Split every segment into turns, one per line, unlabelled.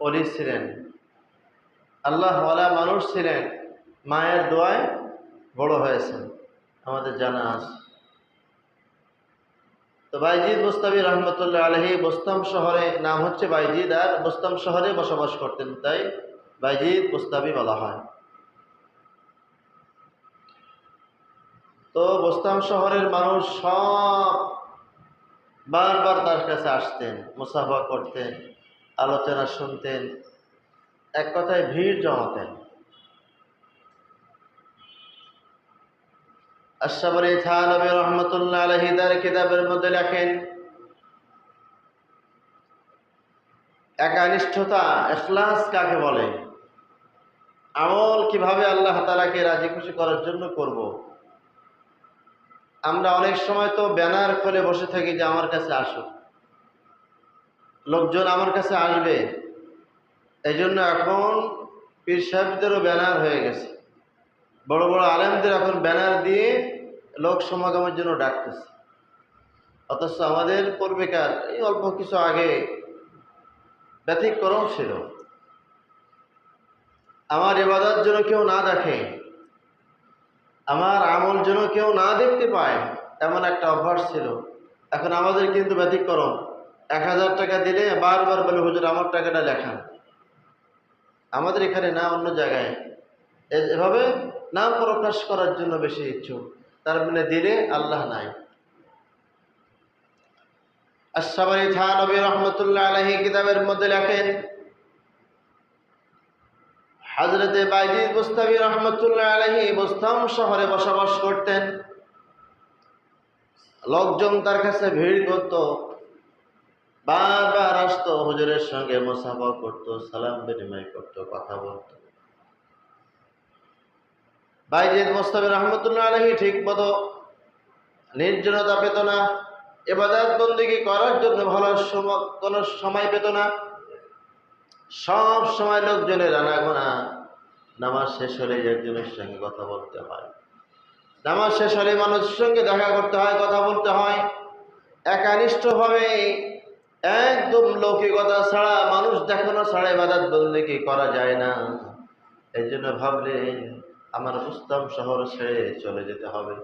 অলি ছিলেন। আল্লাহ মানুষ ছিলেন। মায়ের দোয়ায় বড় হয়েছেন। আমাদের জানা আছে। তো বাইজিদ মুস্তাবি রহমতুল্লাহ আলহী বোস্তাম শহরে, নাম হচ্ছে বাইজিদ আর বোস্তাম শহরে বসবাস করতেন, তাই বাইজিদ মুস্তাবি বলা হয়। তো বোস্তাম শহরের মানুষ সব বারবার তার কাছে আসতেন, মুসাফা করতেন। আলোচনা শুনতেন, এক কথায় ভিড় জমাতেন। আশাবরি থানবী রহমতুল্লাহ আলহি তার কিতাবের মধ্যে লেখেন, একানিষ্ঠতা, এখলাস কাকে বলে? আমল কীভাবে আল্লাহ তালাকে রাজি খুশি করার জন্য করব। আমরা অনেক সময় তো ব্যানার করে বসে থাকি যে আমার কাছে আসুক। লোকজন আমার কাছে আসবে। এই জন্য এখন পীর সাহেবদেরও ব্যানার হয়ে গেছে। বড় বড় আলেমদের এখন ব্যানার দিয়ে লোক সমাগমের জন্য ডাকতেছে। অথচ আমাদের পূর্বেকার এই অল্প কিছু আগে ব্যতিক্রম ছিল। আমার এবাদার জন্য কেউ না দেখে, আমার আমল যেন কেউ না দেখতে পায়, এমন একটা অভ্যাস ছিল। এখন আমাদের কিন্তু ব্যতিক্রম। এক হাজার টাকা দিলে বারবার বলে, হুজুর, আমার টাকাটা লেখান আমাদের এখানে না, অন্য জায়গায়। এভাবে নাম প্রকাশ করার জন্য বেশি ইচ্ছুক। তার মানে দিলে আল্লাহ নাই। আশাবারি থানবী রহমতুল্লাহ আলহী কিতাবের মধ্যে লেখেন, হাজরতে বাইজিদ মুস্তাবি রহমতুল্লাহ আলহী বুস্তাম শহরে বসবাস করতেন। লোকজন তার কাছে ভিড় করত। বারবার আসতো হুজুরের সঙ্গে মোসাফা করত, সালাম বিনিময় করত, কথা বলত। বাইজিদ মুস্তাবি রহমতুল্লাহ আলহী ঠিক মতো নির্জনতা পেত না, এবাদাত বন্দিগি করার জন্য ভালো কোনো সময় পেত না। সব সময় লোকজনের আনাগোনা নামাজ শেষ হলে একজনের সঙ্গে কথা বলতে হয়। নামাজ শেষ হলে মানুষের সঙ্গে দেখা করতে হয়, কথা বলতে হয়। একানিষ্ঠভাবে একদম লৌকিকতা ছাড়া মানুষ দেখানো ছাড়া এবাদাত বন্দিগি করা যায় না। এই জন্য ভাবলেন আমার মুস্তাম শহর ছেড়ে চলে যেতে হবে।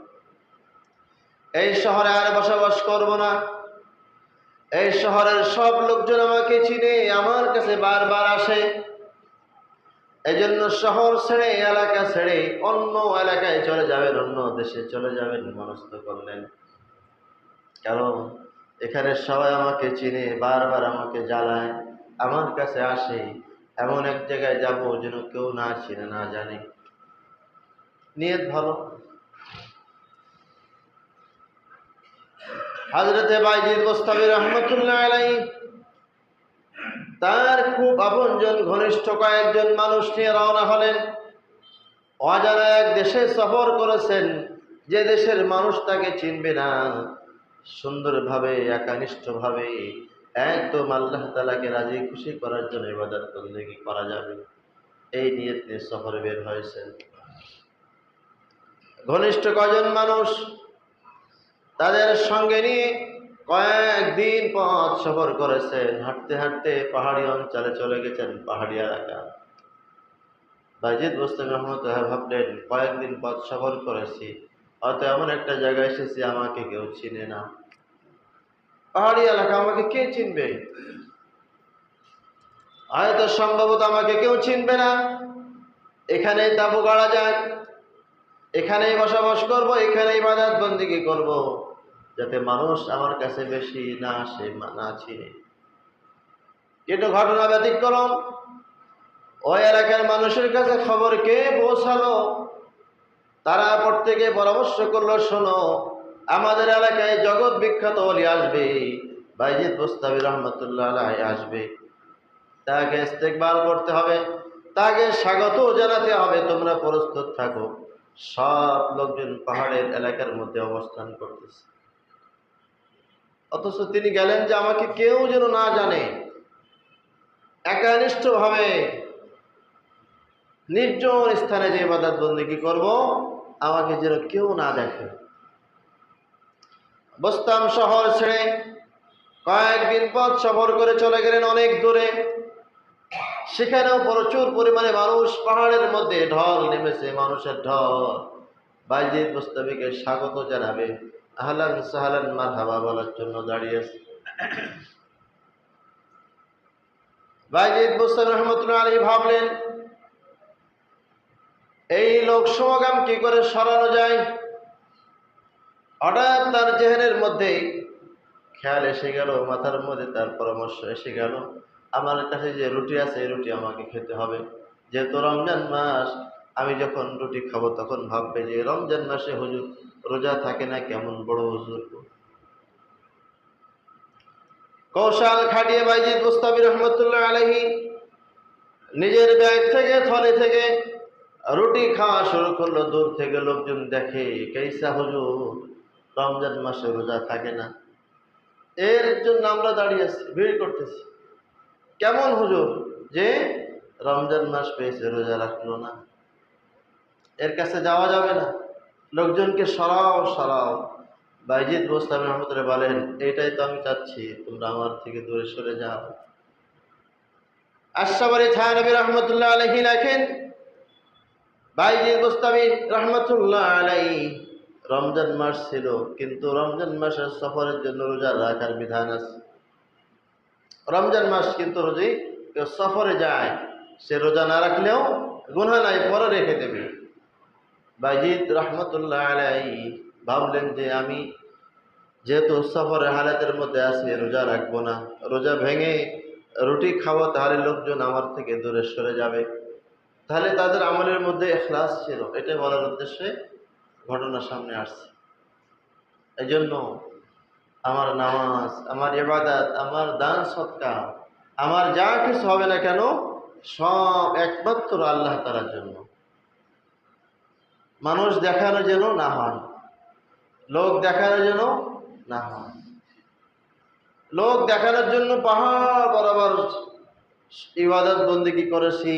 এই শহরে আর বসবাস করব না। এই শহরের সব লোকজন আমাকে চিনে, আমার কাছে বারবার আসে। এজন্য শহর ছেড়ে, এলাকা ছেড়ে, অন্য এলাকায় চলে যাবেন, অন্য দেশে চলে যাবেন, মনস্থ করলেন। কারণ এখানে সবাই আমাকে চিনে, বারবার আমাকে জ্বালায়, আমার কাছে আসে, এমন এক জায়গায় যাব যেন কেউ না চিনে, না জানে। নিয়ত ভালো। হাজরতে বাইজিদ মোস্তাবি রহমতুল্লাহ আলাই তার খুব আপনজন, ঘনিষ্ঠ কয়েকজন মানুষ নিয়ে রওনা হলেন। অজানা এক দেশে সফর করেছেন, যে দেশের মানুষ তাকে চিনবে না। সুন্দরভাবে, একানিষ্ঠভাবে একদম আল্লাহ তালাকে রাজি, খুশি করার জন্য ইবাদত বন্দেগী করা যাবে? এই নিয়ত নিয়ে সফরে বের হয়েছেন। ঘনিষ্ঠ কজন মানুষ তাদের সঙ্গে নিয়ে কয়েকদিন পথ সফর করেছেন। হাঁটতে হাঁটতে পাহাড়ি অঞ্চলে চলে গেছেন, পাহাড়ি এলাকা। বাজিদ মোস্তাক রহমত ভাবলেন, কয়েকদিন পথ সফর করেছি হয়তো এমন একটা জায়গায় এসেছি, আমাকে কেউ চিনে না। পাহাড়ি এলাকা, আমাকে কে চিনবে? হয়তো সম্ভবত আমাকে কেউ চিনবে না। এখানেই তাবু গাড়া যাক এখানেই বসবাস করব, এখানেই বাজার বন্দিগি করব, যাতে মানুষ আমার কাছে বেশি না আসে, না চিনে। কিন্তু ঘটনা ব্যতিক্রম ওই এলাকার মানুষের কাছে খবর কে পৌঁছালো? তারা প্রত্যেকে পরামর্শ করল, শোনো আমাদের এলাকায় জগৎ বিখ্যাত অলি আসবে। বাইজিদ মুস্তাবি রহমতুল্লাহ আলাই আসবে। তাকে ইস্তেকবাল করতে হবে। তাকে স্বাগত জানাতে হবে। তোমরা প্রস্তুত থাকো। সব লোকজন পাহাড়ের এলাকার মধ্যে অবস্থান করতেছে। অথচ তিনি গেলেন যে আমাকে কেউ যেন না জানে। একানিষ্ঠভাবে নির্জন স্থানে যে ইবাদত বন্দিগি করব? আমাকে যেন কেউ না দেখে। বস্তাম শহর ছেড়ে। কয়েকদিন পথ সফর করে চলে গেলেন অনেক দূরে। সেখানেও প্রচুর পরিমাণে মানুষ পাহাড়ের মধ্যে ঢল নেমেছে, মানুষের ঢল। বাইজিদ মুস্তাফিকে স্বাগত জানাবে। আহলান সাহালান মার হাবা বলার জন্য দাঁড়িয়েছে বাইজিদ মুস্তাফি রহমতুল্লাহ আলী ভাবলেন, এই লোক সমাগম কি করে সরানো যায়? হঠাৎ তার জেহেনের মধ্যে খেয়াল এসে গেল, মাথার মধ্যে তার পরামর্শ এসে গেল, আমার কাছে যে রুটি আছে, এই রুটি আমাকে খেতে হবে। যেহেতু রমজান মাস, আমি যখন রুটি খাব তখন ভাববে যে রমজান মাসে হুজুর রোজা থাকে না, কেমন বড় হুজুর। কৌশাল খাটিয়ে বাইজিদ মুস্তাফি রহমতুল্লাহ আলহী নিজের ব্যাগ থেকে, থলে থেকে রুটি খাওয়া শুরু করল। দূর থেকে লোকজন দেখে, কেসা হুজুর? রমজান মাসে রোজা থাকে না। এর জন্য আমরা দাঁড়িয়ে আছি, ভিড় করতেছি। কেমন হুজুর যে রমজান মাস পেয়েছে, রোজা রাখল না। এর কাছে যাওয়া যাবে না। লোকজনকে সরাও সরাও। বাইজিদ মোস্তাম রহমতুল্লাহ বলেন, এটাই তো আমি চাচ্ছি, তোমরা আমার থেকে দূরে সরে যাও। আশাবারি থানবী রহমতুল্লাহ আলহী লেখেন, বাইজিদ মোস্তামি রহমতুল্লাহ আলাই রমজান মাস ছিল, কিন্তু রমজান মাসের সফরের জন্য রোজা রাখার বিধান আছে। রমজান মাস কিন্তু রোজি কেউ সফরে যায়, সে রোজা না রাখলেও গুনহা নাই, পরে রেখে দেবে। বাইজিদ রহমতুল্লাহ আলাই ভাবলেন যে আমি যেহেতু সফরের হালাতের মধ্যে আছি, রোজা রাখব না। রোজা ভেঙে রুটি খাব তাহলে লোকজন আমার থেকে দূরে সরে যাবে। তাহলে তাদের আমলের মধ্যে এখলাস ছিল, এটাই বলার উদ্দেশ্যে ঘটনা সামনে আসছে। এই জন্য আমার নামাজ, আমার ইবাদত, আমার দান সৎকা আমার যা কিছু হবে না কেন, সব একমাত্র আল্লাহ তালার জন্য। মানুষ দেখানো যেন না হয়, লোক দেখানো যেন না হয়। লোক দেখানোর জন্য পাহাড় বরাবর ইবাদত বন্দিগি করেছি